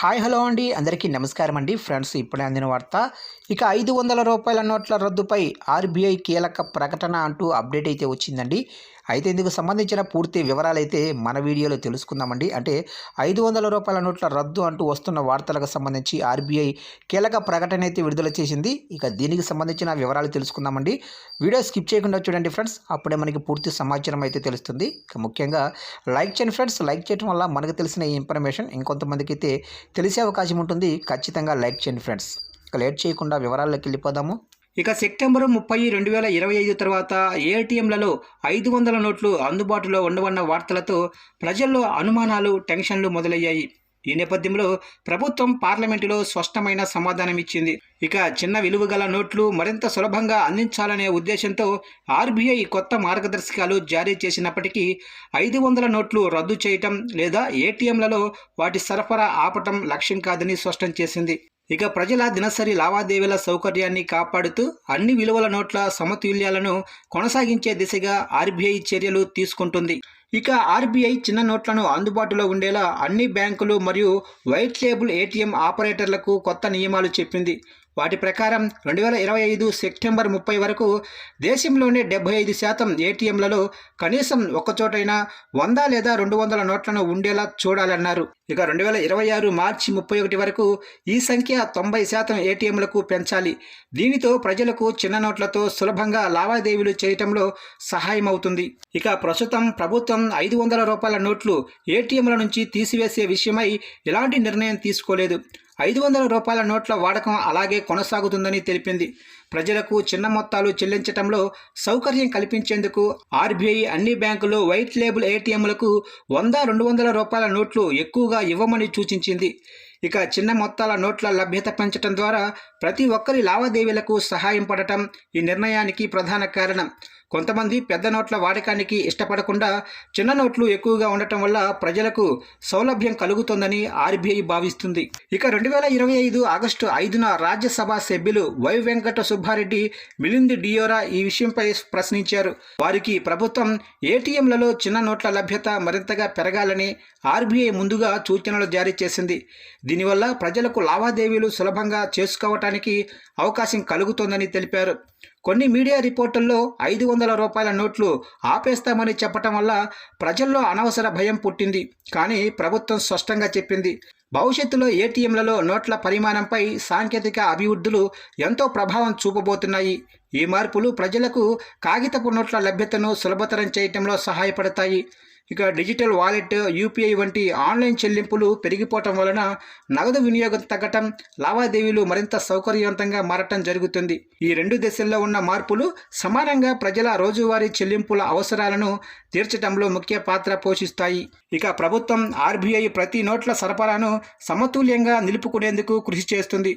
Hi hello అండి. అందరికీ నమస్కారం అండి. ఫ్రెండ్స్ ఇప్పుడే అందిన వార్త. ఇక ఐదు వందల రూపాయల నోట్ల రద్దుపై ఆర్బీఐ కీలక ప్రకటన అంటూ అప్డేట్ అయితే వచ్చిందండి. అయితే ఇందుకు సంబంధించిన పూర్తి వివరాలు అయితే మన వీడియోలో తెలుసుకుందామండి. అంటే ఐదు వందల రూపాయల నోట్ల రద్దు అంటూ వస్తున్న వార్తలకు సంబంధించి ఆర్బీఐ కీలక ప్రకటన అయితే విడుదల చేసింది. ఇక దీనికి సంబంధించిన వివరాలు తెలుసుకుందామండి. వీడియో స్కిప్ చేయకుండా చూడండి ఫ్రెండ్స్. అప్పుడే మనకి పూర్తి సమాచారం అయితే తెలుస్తుంది. ఇక ముఖ్యంగా లైక్ చేయండి ఫ్రెండ్స్. లైక్ చేయడం వల్ల మనకు తెలిసిన ఈ ఇన్ఫర్మేషన్ ఇంకొంతమందికి అయితే తెలిసే అవకాశం ఉంటుంది. ఖచ్చితంగా లైక్ చేయండి ఫ్రెండ్స్. ఇక లేట్ చేయకుండా వివరాల్లోకి వెళ్ళిపోదాము. ఇక సెప్టెంబర్ ముప్పై రెండు వేల ఇరవై ఐదు తర్వాత ఏటీఎంలలో ఐదు వందల నోట్లు అందుబాటులో ఉండవన్న వార్తలతో ప్రజల్లో అనుమానాలు టెన్షన్లు మొదలయ్యాయి. ఈ నేపథ్యంలో ప్రభుత్వం పార్లమెంటులో స్పష్టమైన సమాధానం ఇచ్చింది. ఇక చిన్న విలువ గల నోట్లు మరింత సులభంగా అందించాలనే ఉద్దేశంతో ఆర్బీఐ కొత్త మార్గదర్శకాలు జారీ చేసినప్పటికీ ఐదు వందల నోట్లు రద్దు చేయటం లేదా ఏటీఎంలలో వాటి సరఫరా ఆపటం లక్ష్యం కాదని స్పష్టం చేసింది. ఇక ప్రజల దినసరి లావాదేవీల సౌకర్యాన్ని కాపాడుతూ అన్ని విలువల నోట్ల సమతుల్యాలను కొనసాగించే దిశగా ఆర్బీఐ చర్యలు తీసుకుంటుంది. ఇక ఆర్బీఐ చిన్న నోట్లను అందుబాటులో ఉండేలా అన్ని బ్యాంకులు మరియు వైట్ లేబుల్ ఏటీఎం ఆపరేటర్లకు కొత్త నియమాలు చెప్పింది. వాటి ప్రకారం రెండు వేల ఇరవై ఐదు సెప్టెంబర్ ముప్పై వరకు దేశంలోనే డెబ్బై ఐదు శాతం ఏటీఎంలలో కనీసం ఒక్కచోటైనా వంద లేదా రెండు వందల నోట్లను ఉండేలా చూడాలన్నారు. ఇక రెండు వేల ఇరవై ఆరు మార్చి ముప్పై ఒకటి వరకు ఈ సంఖ్య తొంభై శాతం ఏటీఎంలకు పెంచాలి. దీనితో ప్రజలకు చిన్న నోట్లతో సులభంగా లావాదేవీలు చేయటంలో సహాయమవుతుంది. ఇక ప్రస్తుతం ప్రభుత్వం ఐదు వందల రూపాయల నోట్లు ఏటీఎంల నుంచి తీసివేసే విషయమై ఎలాంటి నిర్ణయం తీసుకోలేదు. ఐదు వందల రూపాయల నోట్ల వాడకం అలాగే కొనసాగుతుందని తెలిపింది. ప్రజలకు చిన్న మొత్తాలు చెల్లించడంలో సౌకర్యం కల్పించేందుకు ఆర్బీఐ అన్ని బ్యాంకులు వైట్ లేబుల్ ఏటీఎంలకు వంద రెండు వందల రూపాయల నోట్లు ఎక్కువగా ఇవ్వమని సూచించింది. ఇక చిన్న మొత్తాల నోట్ల లభ్యత పెంచడం ద్వారా ప్రతి ఒక్కరి లావాదేవీలకు సహాయం పడటం ఈ నిర్ణయానికి ప్రధాన కారణం. కొంతమంది పెద్ద నోట్ల వాడకానికి ఇష్టపడకుండా చిన్న నోట్లు ఎక్కువగా ఉండటం వల్ల ప్రజలకు సౌలభ్యం కలుగుతుందని ఆర్బీఐ భావిస్తుంది. ఇక రెండు వేల ఇరవై ఐదు ఆగస్టు ఐదున రాజ్యసభ సభ్యులు వై వెంకట సుబ్బారెడ్డి మిలింద్ డియోరా ఈ విషయంపై ప్రశ్నించారు. వారికి ప్రభుత్వం ఏటీఎంలలో చిన్న నోట్ల లభ్యత మరింతగా పెరగాలని ఆర్బీఐ ముందుగా సూచనలు జారీ చేసింది. దీనివల్ల ప్రజలకు లావాదేవీలు సులభంగా చేసుకోవటానికి అవకాశం కలుగుతోందని తెలిపారు. కొన్ని మీడియా రిపోర్టుల్లో ఐదు వందల రూపాయల నోట్లు ఆపేస్తామని చెప్పటం వల్ల ప్రజల్లో అనవసర భయం పుట్టింది. కానీ ప్రభుత్వం స్పష్టంగా చెప్పింది. భవిష్యత్తులో ఏటీఎంలలో నోట్ల పరిమాణంపై సాంకేతిక అభివృద్ధులు ఎంతో ప్రభావం చూపబోతున్నాయి. ఈ మార్పులు ప్రజలకు కాగితపు నోట్ల లభ్యతను సులభతరం చేయటంలో సహాయపడతాయి. ఇక డిజిటల్ వాలెట్ యూపీఐ వంటి ఆన్లైన్ చెల్లింపులు పెరిగిపోవటం వలన నగదు వినియోగం తగ్గటం లావాదేవీలు మరింత సౌకర్యవంతంగా మారటం జరుగుతుంది. ఈ రెండు దశల్లో ఉన్న మార్పులు సమానంగా ప్రజల రోజువారీ చెల్లింపుల అవసరాలను తీర్చడంలో ముఖ్య పాత్ర పోషిస్తాయి. ఇక ప్రభుత్వం ఆర్బీఐ ప్రతి నోట్ల సరఫరాను సమతుల్యంగా నిలుపుకునేందుకు కృషి చేస్తుంది.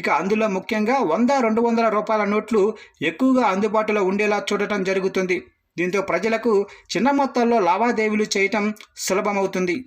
ఇక అందులో ముఖ్యంగా వంద రెండు వందల రూపాయల నోట్లు ఎక్కువగా అందుబాటులో ఉండేలా చూడటం జరుగుతుంది. దీంతో ప్రజలకు చిన్న మొత్తాల్లో లావాదేవీలు చేయటం సులభమవుతుంది.